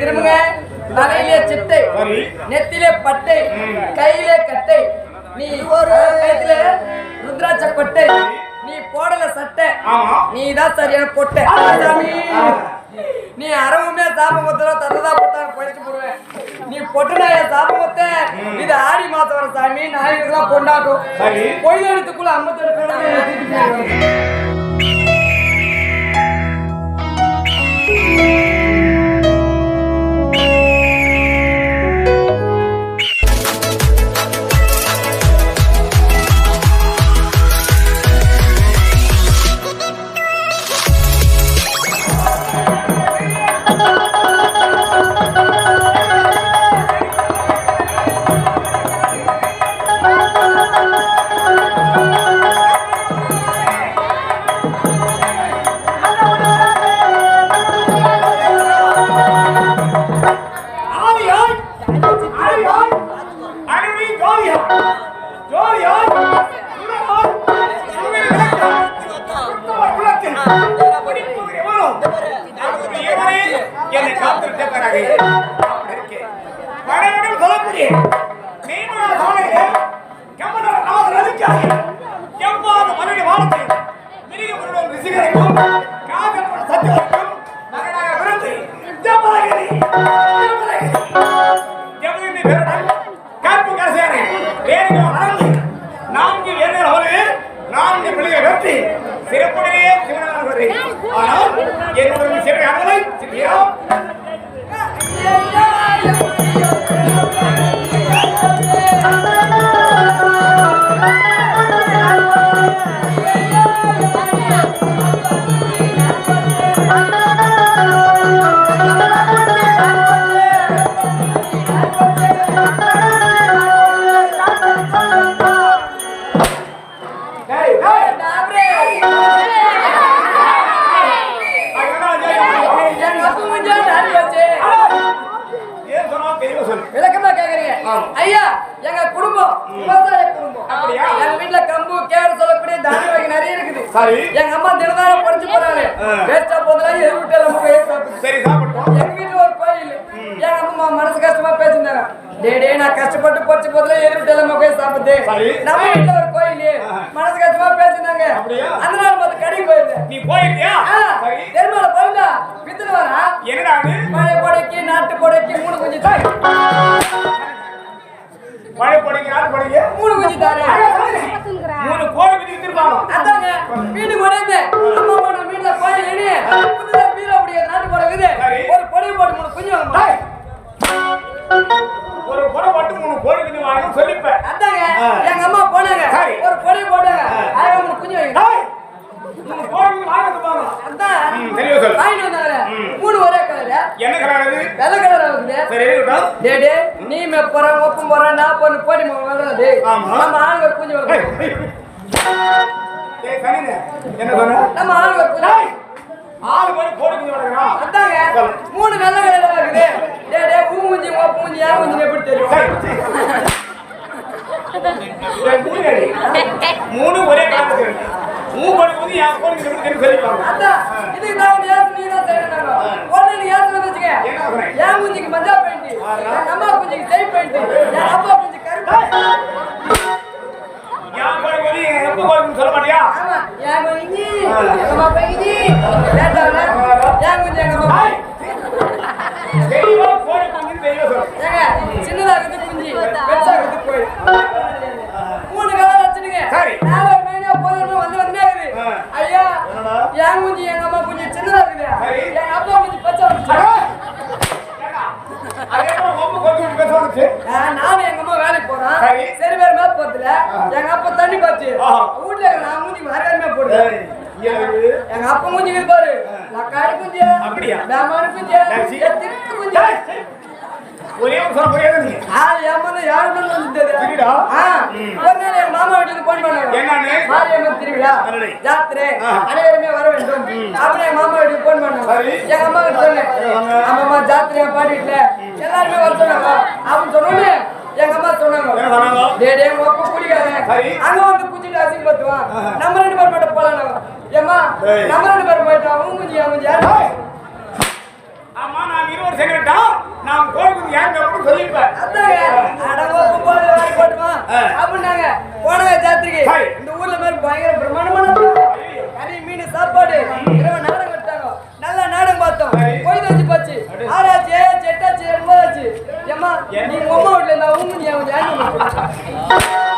திரும்புங்க. தலையிலே சிட்டை சரி. நெத்திலே பட்டை கையிலே கட்டை. நீ ஒரு கையில ருத்ராட்ச கொட்டை நீ போடல சட்டை. நீ தான் சரியான பொட்டை. நீ அரவுமே சாப முத்தல தந்ததா போட்டான்னு போயிட்டு போடுவேன். நீ பொட்டுனாய சாப முத்த இது ஆடி மாசம் வர சாமி. நாயகர்களாம் கொண்டாட்டும் சரி. பொய்தெடுத்துக்குள்ள அம்மத்தெடுக்கணும் ரிசிகரைக்கும் சத்தியம் கொடைக்கு மூணு குஞ்சு தாய். மழை போடுங்க யார் போடுங்க? மூணு குஞ்சு தாரேன் மூணு கோழி விதி இருப்பாங்க அதாங்க வீட்டுக்கு உடையுது அம்மா அம்மா நம்ம வீட்டுல கோயில் எணி புதுசா அப்படியே நாட்டு போட சரி. ஒரு பொடி போட்டு மூணு குஞ்சு வாங்க டேய். ஒரு பட்டு மூணு கோழி விதி வாங்கணும் சொல்லிப்பேன். அதாங்க. எங்க அம்மா போனாங்க. ஒரு பொடி போட்டாங்க. அழகா மூணு குஞ்சு வாங்க நீ மே போறேன் ஒப்பம் போறேன் நான் பொண்ணு போடி. நம்ம ஆளுங்க கனினே, என்ன சொன்ன? நம்ம ஆளுங்க டேய். ஆளு விதி வளர்க்குறான் அதாங்க. மூணு வெள்ளை கலர் இருக்குது. டே டே பூ மூஞ்சி ஓப்பு மூஞ்சி எப்படி தெரியும்? மூணு ஒரே கலர் இருக்கு. மூணு வந்து கோழி விதி எப்படி தெரியும் சொல்லிப்பாங்க அதான், இதுக்கு வந்து ஏத்து நீ தான் செய்யணும்னாங்க. உடனே நீ ஏத்து வந்து மஞ்சா என் அம்மா செய் என் அப்பா கருப்பு. வந்து எப்ப சொல்ல மாட்டியா? ஆமா, அம்மா எங்க அம்மா சொல்லு ஏங்க, சின்னதா இருக்குது குஞ்சு, பெருசா இருக்குது கோழி. மூணு கலர் வச்சுடுங்க. சரி. நாலு மைனா போதும்னு வந்து வந்துட்டே இருக்குது. ஆ. ஐயா, என்னடா? என் மூஞ்சி, எங்க அம்மா மூஞ்சி சின்னதா இருக்குது. சரி. எங்க அப்பா மூஞ்சி பச்சை வந்துச்சு. அதே மாதிரி உங்க கோழி விதி பேச வந்துச்சு ஆ, நானும் எங்க அம்மா வேலைக்கு போறோம் சரி. சரி போறதுல எங்க அப்பா தண்ணி ஆஹா. வீட்டுல நான் மூஞ்சி வேறமே போடுறேன் எங்க அப்பா மூஞ்சி பாரு. லக்காடி குஞ்சு. அப்படியா? பேமானு குஞ்சு. எத்திட்டு குஞ்சு. ஒரே ஒரு சொல்ல புரியாது நீ. ஆள் ஏமாந்து யாருமே வந்து சரிடா. ஆ. ஒரு நாள் எங்க மாமா வீட்டுக்கு போன் பண்ணாங்க என்னன்னு? மாரியம்மன் திருவிழா அடடே. ஜாத்திரை. ஆ. அனைவருமே வர வேண்டும். அப்புறம் எங்க மாமா வீட்டுக்கு போன் பண்ணாங்க. எங்க அம்மா கிட்ட சொன்னேன்? ஆமாம்மா ஜாத்திரை பாடி வீட்டுல. எல்லாருமே வர சொன்னாங்க. சொன்னோன்னே எங்க அம்மா சொன்னாங்க. டேய் உங்க அப்பா குடிக்காரன் சரி. அங்க வந்து குச்சிட்டு அசிங்கப்படுத்துவான் நம்ம ரெண்டு பேரும் மட்டும் போலாம் ஏமா. நம்ம ரெண்டு பேரும் போயிட்டோம் அவங்க குஞ்சு அவங்க. ஆமா நான் இருவர் நான் கோயிலுக்கு அப்படின்னு அதாங்க, வாங்கி போட்டுமா? அப்படின்னாங்க. போனாங்க ஜாத்திரைக்கு. இந்த ஊர்ல மாதிரி பயங்கர பிரமாண்டமான. கறி, மீன், சாப்பாடு. இரவு நாடகம் எடுத்தாங்க. நல்லா நாடகம் பார்த்தோம். பொழுது வச்சு போச்சு. ஆறாச்சு, ஏழாச்சு, எட்டாச்சு, ஒன்பதாச்சு. ஏம்மா, நீ உங்க வீட்டுல இருந்தா உங்க நீ.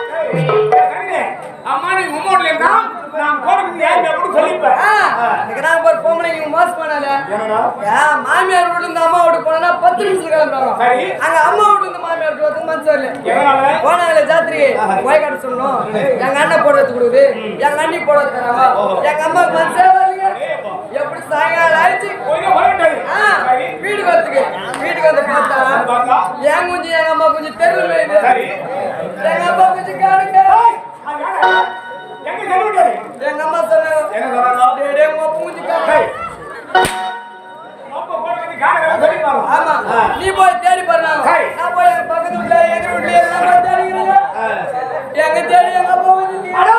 அம்மா நீ உம்மோட்ல இருந்தா நான் கோயிலுக்கு யாருக்கு அப்படின்னு சொல்லியிருப்பேன் எனக்கு நான் ஒரு பொம்பளைங்க மாசு பண்ணால ஏன் மாமியார் வீட்டுல இருந்து அம்மா வீட்டுக்கு போனா பத்து நிமிஷத்துல கிளம்புறாங்க சரி. அங்க அம்மா வீட்டுல இருந்து மாமியார் வீட்டுக்கு வரதுக்கு மனசு வரல எதனால போனாங்களே ஜாத்திரைக்கு கோயக்காடு சொல்லணும். எங்க அண்ணன் போடுறது கொடுக்குது. எங்க அண்ணி போடுறது தராங்க எங்க அம்மாவுக்கு மனசே சாயங்காலம் ஆயிடுச்சு. வீட்டுக்கு வரதுக்கு வீட்டுக்கு வந்து பார்த்தா என் குஞ்சு எங்க அம்மா குஞ்சு தெருவில் எங்க அப்பா குஞ்சு காணுங்க? எங்க அம்மா சொன்னாங்க உங்க ஆமா. ஆ. நீ போய் தேடி பாருங்க சரி. நான் போய் எங்க பக்கத்து வீட்டுல எதிர் வீட்டுல எல்லாம் போய் தேடிக்கிறேங்க எங்க தேடி எங்க அப்பா வந்து அடே,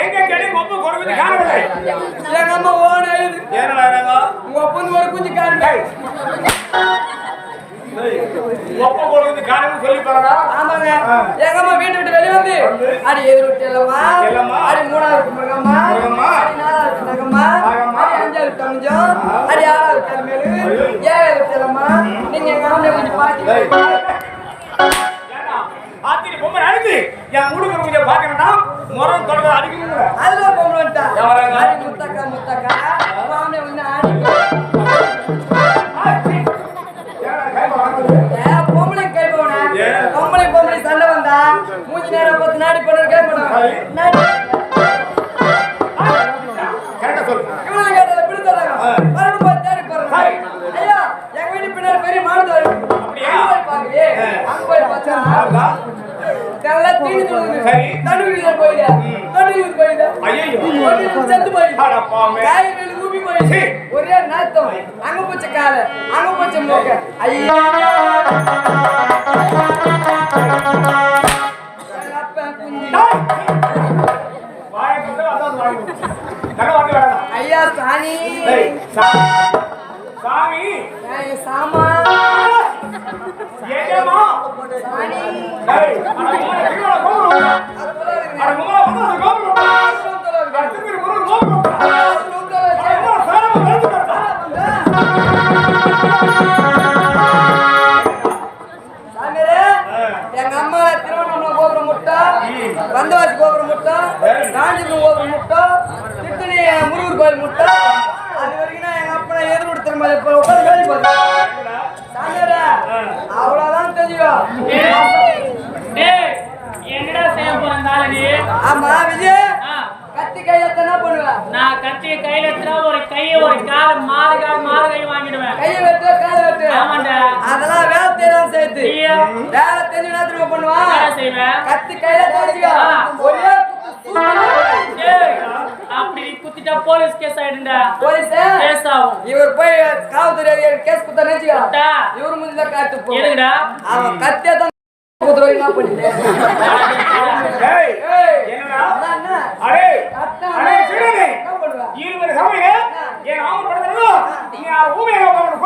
எங்க தேடி ஒப்பு கொடுக்குது காணவில்லை எங்க அம்மா ஒரு குஞ்சு காணுங்க ஒப்பு கொடுக்குது காரணம் சொல்லி ஆமாங்க. எங்க அம்மா வீட்டு விட்டு வெளியே வந்து. அடி எதிர் வீட்டு இல்லம்மா இல்லம்மா. அடி மூணாவது முருகம்மா முருகம்மா. அடி நாலாவது நகம்மா நகம்மா. அடி அஞ்சாவது தமிஞ்சம் அடி ஆறாவது தலைமையில ஏழாவது செல்லம்மா நீங்க எங்க அம்மா கொஞ்சம். பாத்து பொம்மை அழுது என் முடுக்கு கொஞ்சம் பார்க்கணும்னா முறம் தொடர்ந்து அடிக்கணுங்கிற அதுல? அடி முத்தக்கா முத்தக்கா. மாமனை வந்து பொம்பளை கை போனா ஏன்? பொம்பளை பொம்பளை சண்டை வந்தா மூஞ்சி நேரம் பத்து நாடி பண்ணு கேட்க நீயா? வேலை தெரிஞ்சு என்ன திரும்ப பண்ணுவான் கத்தி கையில தெரிஞ்சுக்கோ. ஒரே அப்படி குத்திட்டா போலீஸ் கேஸ் ஆயிடுண்டா போலீஸ்? கேஸ் ஆகும். இவர் போய் காவல்துறை அதிகாரி கேஸ் குத்தா நினைச்சுக்கோ. டா, இவர் முந்தி தான் காட்டு போ எதுக்குடா? அவன் கத்தியா தான் குத்துற என்ன என்னடா? அடே, அடே, இருவர். நீ ஊமையை அவனை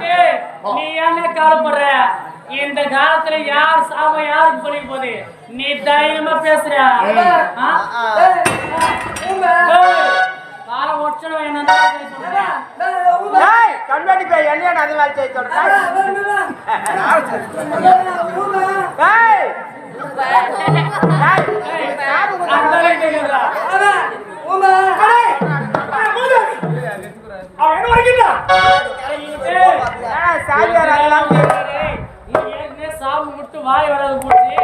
டேய், நீ என்ன கவலைப்படுற? இந்த காலத்துல யார் சாம யாருக்கு பண்ணிக்க போகுது நீ தைரியமா பேசுற? காலம் ஒற்றணும் கண்ணாடி போய் சொல்றேன் அவன் என்ன வரைக்கும் சாமியார் அதெல்லாம் சாமி முட்டு வாய் வராது போச்சு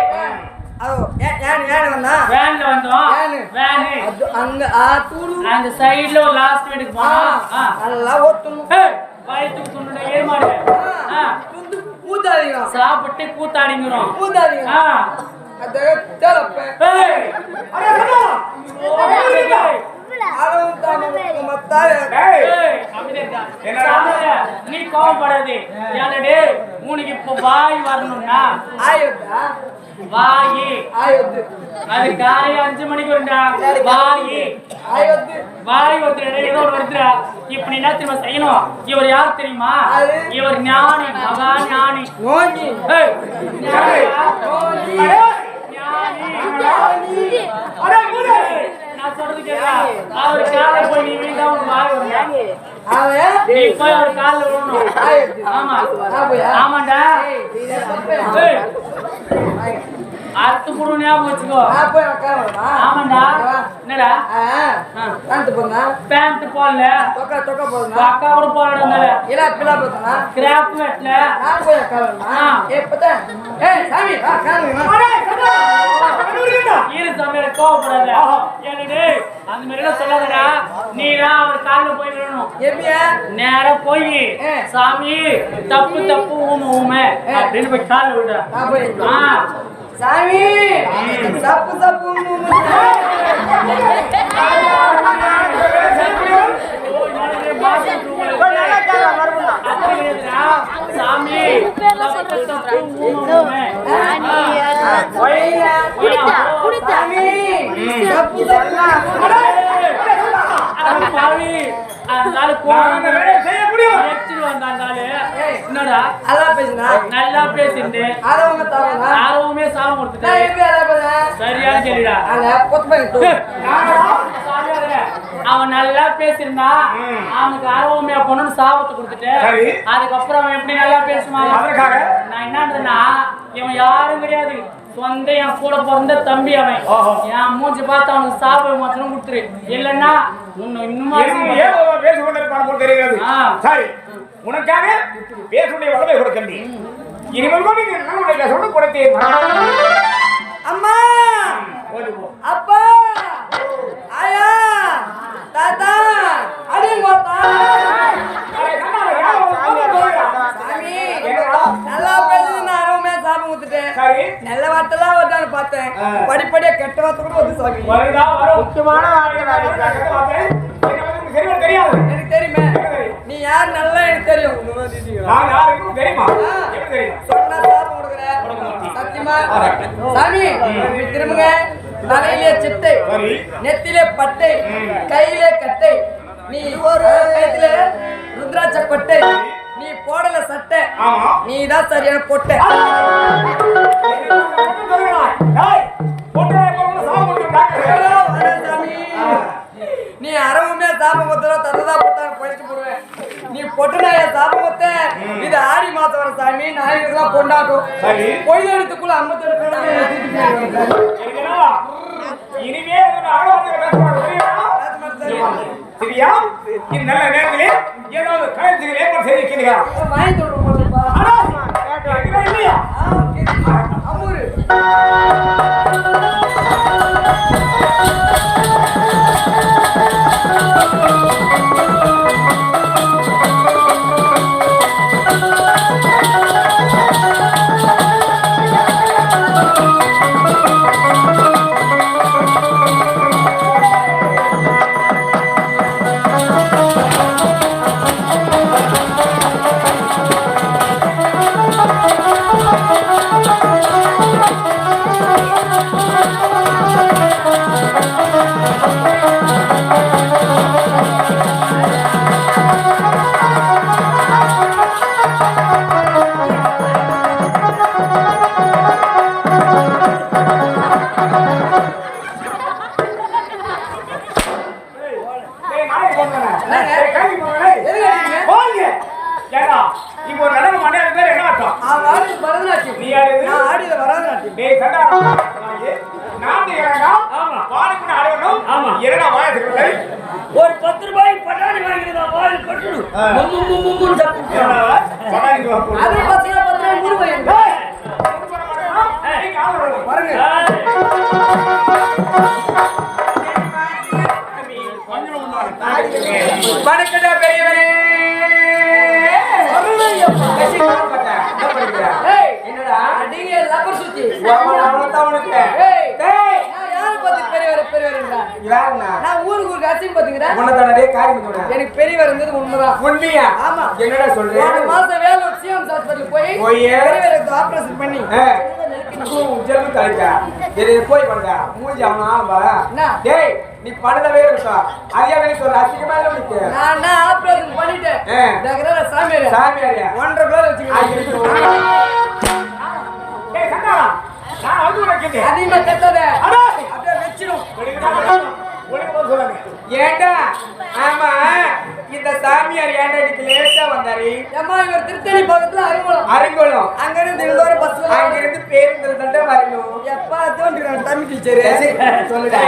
வேன்ல வந்தோம். வேனு. வேனு. அங்க ஆ தூளு அந்த சைடுல ஒரு லாஸ்ட் வீட்டுக்கு போனோம். ஆ. நல்லா ஏய், வயித்துக்கு துண்ணுட ஏமாடு ஊத்தாதீங்க சாப்பிட்டு கூத்தாடிங்கிறோம் ஊத்தாதீங்க ஆ. அது தேலப்ப ஏய், அடே கண்ணா ஏய், அளவும் தாங்க மத்தாய டேய் ஏய், அமைதியா இருக்கா? என்னடா? சாமியாரே, நீ உனக்கு இப்போ வாய். ஆயொத்து அது காலையில அஞ்சு மணிக்கு வரும்டா. வாயி. ஆயொத்து வாய் ஒருத்தர் ஏதோ ஒரு வருதுடா. இப்ப நீ என்ன தெரியுமா செய்யணும்? இவர் யார் தெரியுமா? இவர் ஞானி மகா ஞானி. ஞானி. நான் சொல்றது கேட்டா அவர் காலை போய் நீ வீண்டா உனக்கு வாய் நீ போய் அவர் காலில் விழணும் ஆமா. ஏய், அறுத்து புடு ஞாபகம் வச்சுக்கோ? ஆமாண்டா. என்னடா. பேண்ட் போங்க. பேண்ட் போடல. தொக்கா, தொக்கா போடுங்க. அக்கா கூட போடல இலா, பிலா போடுங்க. கிராப் வெட்ல நான் போய். ஏய், சாமி, வா, ஈர சமையல கோவப்படாத. அந்த மாதிரி எல்லாம் சொல்லாதடா. நீ தான் அவர் காலில் போய் விழணும் எப்படியா? நேரா போய். சாமி தப்பு தப்பு ஊம ஊம. அப்படின்னு போய் காலில் விடுற சாமி தப்பு தப்பு சாமி என்னடா? அல்லா பேசுனா நல்லா பேசிட்டு. அதவங்க தவங்க யாருமே சாபம் நான் கொடுத்துட்டு எப்படி அல்லா பேசுறேன் சரியான கேள்விடா அங்க கொத்து பண்ணி தூ சாமியா இருங்க. அவன் நல்லா பேசியிருந்தா அவனுக்கு ஆர்வமையா பொண்ணுன்னு சாபத்தை கொடுத்துட்டு சரி. அதுக்கப்புறம் அவன் எப்படி நல்லா பேசுவான்? அதற்காக? நான் என்னன்றதுன்னா இவன் யாரும் கிடையாது. சொந்த என் கூட பிறந்த தம்பி அவன். ஓஹோ. என் மூஞ்சி பார்த்து அவனுக்கு சாபம் மாத்திரம் கொடுத்துரு. இல்லைன்னா உன்னை இன்னுமா இன்னும் ஏதோ பேசி கொண்டிருப்பான் போல் தெரிகிறது. ஆ. சரி. உனக்காக பேசுடைய வளமை கொடுக்கின்றி இனிமேல் கூட நீங்க நல்ல பேசணும் கொடுத்தேன் அம்மா! அப்பா! ஆயா! தாத்தா! அடிங்கோத்தா சரி நல்ல வார்த்தைலாம் வருதான்னு பார்த்தேன். படிப்படியா கெட்ட வார்த்தை கூட வருது சாமி வருடா வரும். முக்கியமான வார்த்தை சரியா தெரியாது. எனக்கு தெரியுமே. நீ யார் நல்லா எனக்கு தெரியும். நான் யாருக்கும் தெரியுமா? சொன்னா சாபம் கொடுக்குறேன் சத்தியமா? சாமி திரும்புங்க. தலையிலே சிட்டை. நெத்திலே பட்டை கையிலே கட்டை. நீ ஒரு கையில ருத்ராட்ச கொட்டை. நீ போடல சட்டை. ஆமா. நீ தான் சரியான பொட்டை. நீ அரவமே சாபம் கொத்தரோ தந்ததா கொத்தான்னு படிச்சு போடுவேன். நீ பொட்டுனாய சாபம் கொத்த இது ஆடி மாசம் வர சாமி. நாளைக்கு கொண்டாட்டும். பொய்தெடுத்துக்குள்ள ஐம்பத்தி இனிமே சரியா? இந்த நல்ல நேரத்திலே ஏதாவது கலைஞர்கள் ஏற்பாடு செய்திருக்கிறீர்களா இல்லையா? ஊருக்கு அசிங்க பாத்துக்கிறேன் உன்னைத்தானே டேய், காரியம் சொல்றேன். எனக்கு பெரியவர் இருந்தது உண்மைதான். உண்மையா? ஆமா. என்னடா சொல்ற? போன மாசம் வேலூர் சிஎம் ஹாஸ்பிட்டல் போய் போய்? பெரியவருக்கு ஆபரேஷன் பண்ணி தலைக்கா இது போய் பண்ணுங்க மூஞ்சி அவனா என்ன? டேய் நீ பண்ணதவே இருக்கா ஐயா வேலை சொல்ற அசிங்கமா இல்ல உனக்கு நான் நான் ஆபரேஷன் பண்ணிட்டேன் ஆ. டகரா சாமியார் சாமியாரியா ஒன்றரை கிலோ வச்சுக்கிறேன் ஏய் கண்ணா நான் வந்து உனக்கு அதிகமா கத்தாத அடே அப்படியே வச்சிடும் ஏண்டா ஆமா இந்த சாமியார் ஏண்டா இன்னைக்கு லேட்டா வந்தாரு ஏம்மா இவர் திருத்தணி பக்கத்துல அறிமுகம் அருங்கோலம் அங்க இருந்து இருந்தோர பஸ்ல அங்க இருந்து பேருந்து தண்டை வரணும் எப்பா தோன்றுறான் தமிழ் டீச்சர். சொல்லுடா.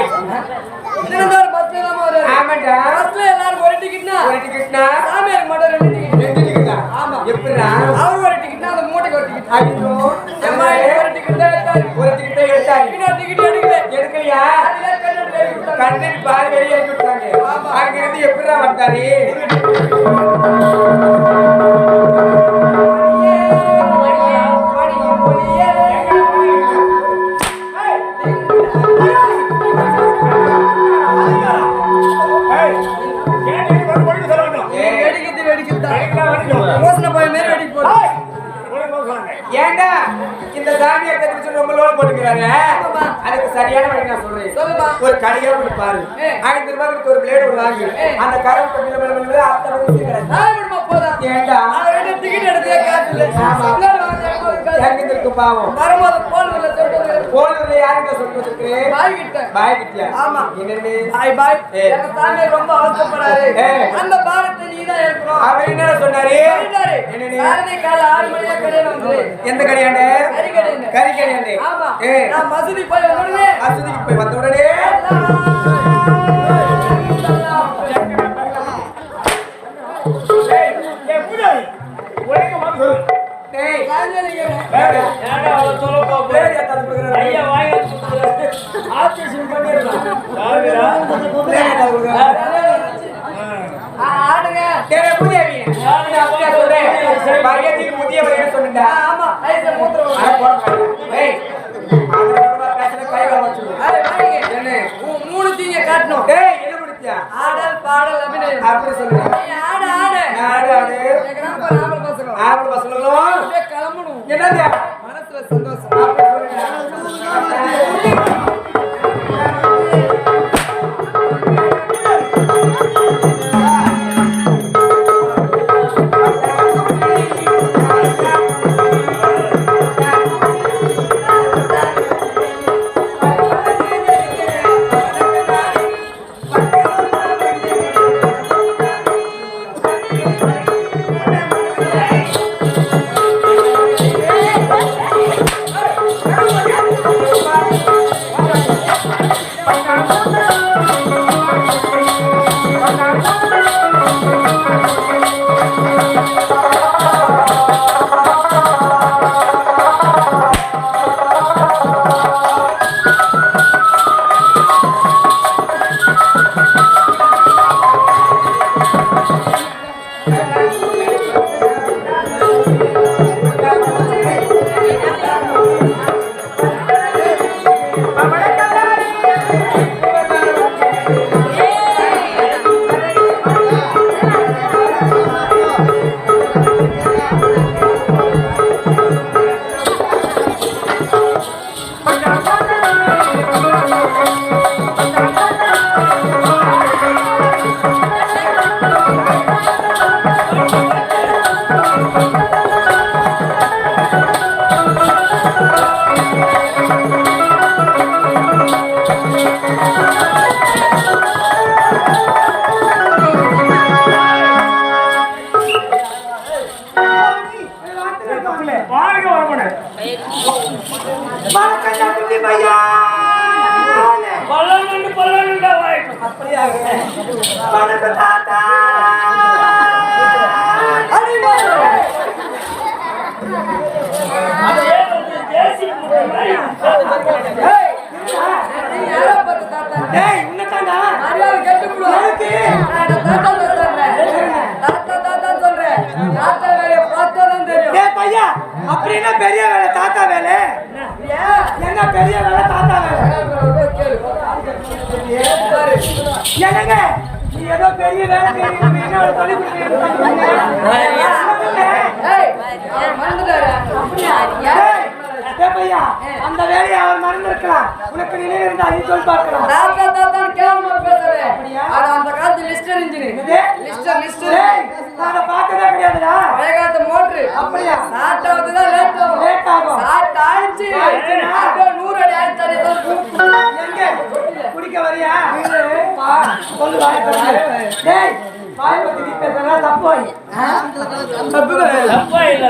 நான் சொல்றேன் சொல்லுமா. ஒரு கடையா போய் பாரு ஏய். ஆயிரத்தி ரூபாய்க்கு ஒரு பிளேடு ஒன்று வாங்கி ஏய். அந்த கரம் பட்டியல மேல மேல அத்தனை விடுமா போதா. ஏண்டா டிக்கெட் எடுத்தே காசு இல்லை. எங்க இருக்கு பாவம் வரும்போது போன் போனதுல யாருக்கிட்ட சொல்லிட்டு இருக்கு பாய் கிட்ட. பாய் கிட்டியா ஆமா. என்னன்னு பாய் பாய். எங்க ரொம்ப அவசரப்படாரு. அந்த பாரத்தை நீ தான் அவர் என்ன சொன்னாரு சாரதி காலை ஆறு மணியா கடையில வந்து எந்த கடையாண்டு? கறி கடையில. கறி கடையாண்டு. ஆமா. ஏ. நான் மசூதி போய் வந்தோடனே வசதிக்கு போய் வந்த உடனே. டேய் வேற. ஆடுங்க டேய், பூஜாரி. நான் அப்படியா சொல்றேன். பையனுக்கு முதியவர் என்ன சொன்னீங்க? ஆமா ஐசா மூத்திரம் அட போடா. ஏய். ஏய், மூணு தீங்க காட்டணும் டேய், என்ன முடிச்சியா? ஆடல் பாடல் அபிநயம் அப்படி சொல்லுங்க. நீ ஆடு ஆடு ஆடு, ஆடு. எங்க நம்ம நாம பசங்க ஆம்பளை பசங்களும் அப்படியே கிளம்பணும் என்னது? மனசுல சந்தோஷம் அப்படி சொல்லுங்க. அப்படின்னா பெரிய வேலை தாத்தா வேலை என்ன பெரிய வேலை தாத்தா வேலை என்னங்க நீ ஏதோ பெரிய வேலை என்ன கொடுக்குறீங்க? ஏய், அவன் மறந்துட்டாரு. அப்படியா? ஏன்? டேய், டேய் பையா அந்த வேலையை அவர் மறந்திருக்கலாம் உனக்கு நினைவு இருந்தா நீ சொல்லி பார்க்கலாம் கேவலமா பேசுறேன். அந்த காலத்து லிஸ்டர் இன்ஜின். Lister, Lister. நாங்க பார்த்ததே கிடையாதுடா காலத்து மோட்டரு. அப்படியா? ஸ்டார்ட் ஆகுதுதான் லேட் ஆகும். லேட் ஆகும். ஆயிடுச்சு. நூறு அடி தூக்கு. எங்க குடிக்க வரியா சொல்லு வாய் திறந்து. டேய் வாய் பத்தி நீ பேசுறா தப்பு தப்பா இல்ல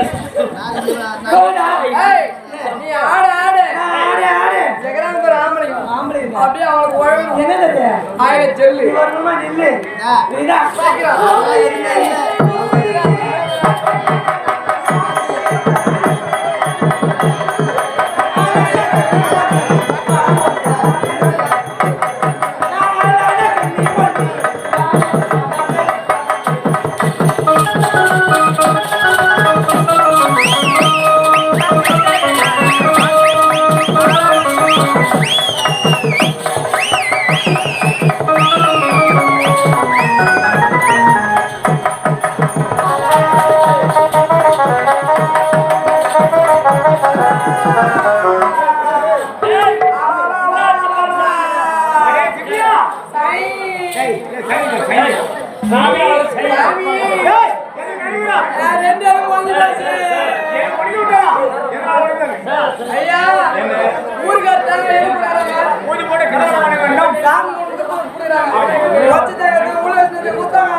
நீ ஆடு, ஆடு. ஆடு ஆடு ஜெகரான் பேர். ஆம்பளை இல்ல. அப்படியே அவனுக்கு உழவு. என்னது ஜெல்லு. நீ வரணுமா நில்லு நீதான் அடே, ஐயா, போட்டு வேண்டும். சாமி கொடுக்குறாங்க. உள்ள கொடுத்தாங்க.